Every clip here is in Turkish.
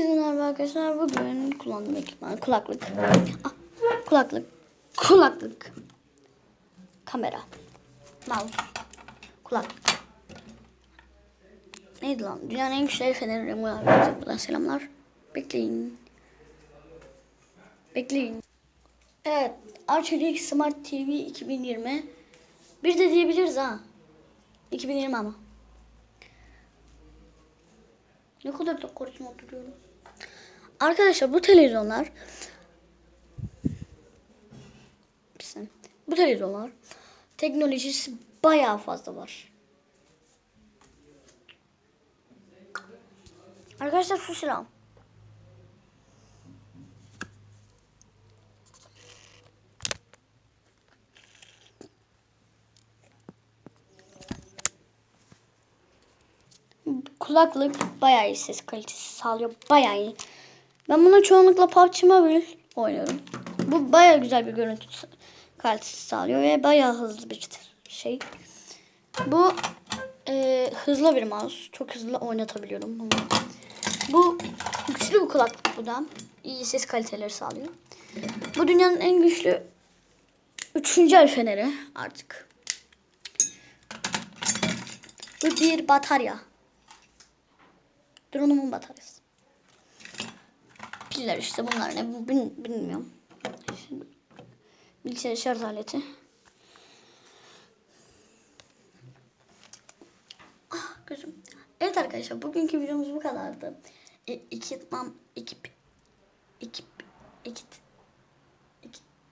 Merhaba arkadaşlar. Bugün kullandığım ekipman kulaklık. Ah, kulaklık. Kulaklık. Kamera. Mouse. Kulaklık. Neydi lan? Dünyanın en güçlü feneri Remo. Buradan selamlar. Bekleyin. Bekleyin. Evet. Arçelik Smart TV 2020. Bir de diyebiliriz ha. 2020 ama. Ne kadar da korktum oturuyorum. Arkadaşlar bu televizyonlar bu televizyonlar teknolojisi bayağı fazla var. Arkadaşlar şu Kulaklık bayağı iyi ses kalitesi sağlıyor. Bayağı iyi. Ben bunu çoğunlukla PUBG Mobile oynuyorum. Bu bayağı güzel bir görüntü kalitesi sağlıyor ve bayağı hızlı bir şey. Bu e, hızlı bir mouse. Çok hızlı oynatabiliyorum bunu. Bu güçlü bir kulaklık bu da. İyi ses kaliteleri sağlıyor. Bu dünyanın en güçlü üçüncü el feneri artık. Bu bir batarya. Drone'umun bataryası. Piller işte bunlar ne bil- bilmiyorum. Bilgisayar şarj aleti. Ah gözüm. Evet arkadaşlar bugünkü videomuz bu kadardı. E, ekipman ekip ekip ekip ekip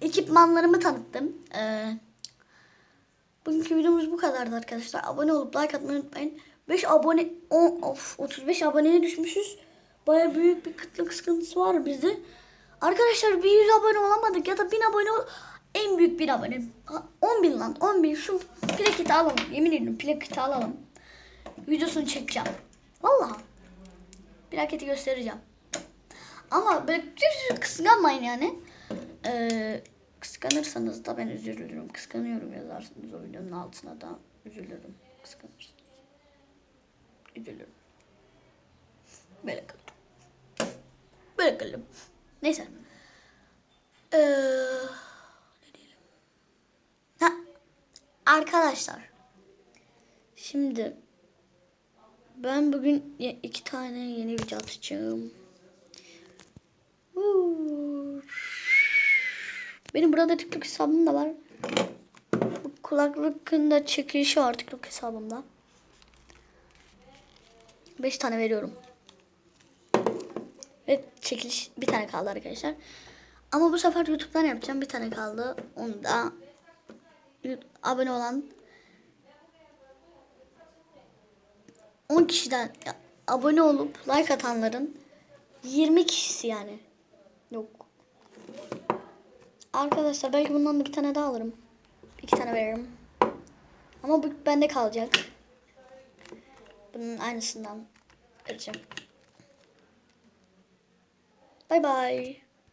ekipmanlarımı tanıttım. Ee, Bugünkü videomuz bu kadardı arkadaşlar. Abone olup like atmayı unutmayın. 5 abone 10 of 35 aboneye düşmüşüz. Baya büyük bir kıtlık sıkıntısı var bizde. Arkadaşlar bir 100 abone olamadık ya da 1000 abone ol en büyük bir abone. Ha, 10 bin lan 10 bin şu plaketi alalım. Yemin ederim plaketi alalım. Videosunu çekeceğim. Vallahi. Plaketi göstereceğim. Ama böyle kıskanmayın yani. Ee, kıskanırsanız da ben üzülürüm. Kıskanıyorum yazarsınız o videonun altına da üzülürüm. Kıskanırsınız. Üzülürüm. Böyle kalırım. Böyle kalırım. Neyse. Ee, ne diyelim? Ha, arkadaşlar. Şimdi ben bugün iki tane yeni video atacağım. Benim burada TikTok hesabım da var. Bu kulaklıkın da çekilişi var TikTok hesabımda. 5 tane veriyorum. Ve çekiliş bir tane kaldı arkadaşlar. Ama bu sefer YouTube'dan yapacağım. Bir tane kaldı. Onu da abone olan 10 kişiden abone olup like atanların 20 kişisi yani. Yok. Arkadaşlar belki bundan da bir tane daha alırım. İki tane veririm. Ama bu bende kalacak. Bunun aynısından vereceğim. Bay bay.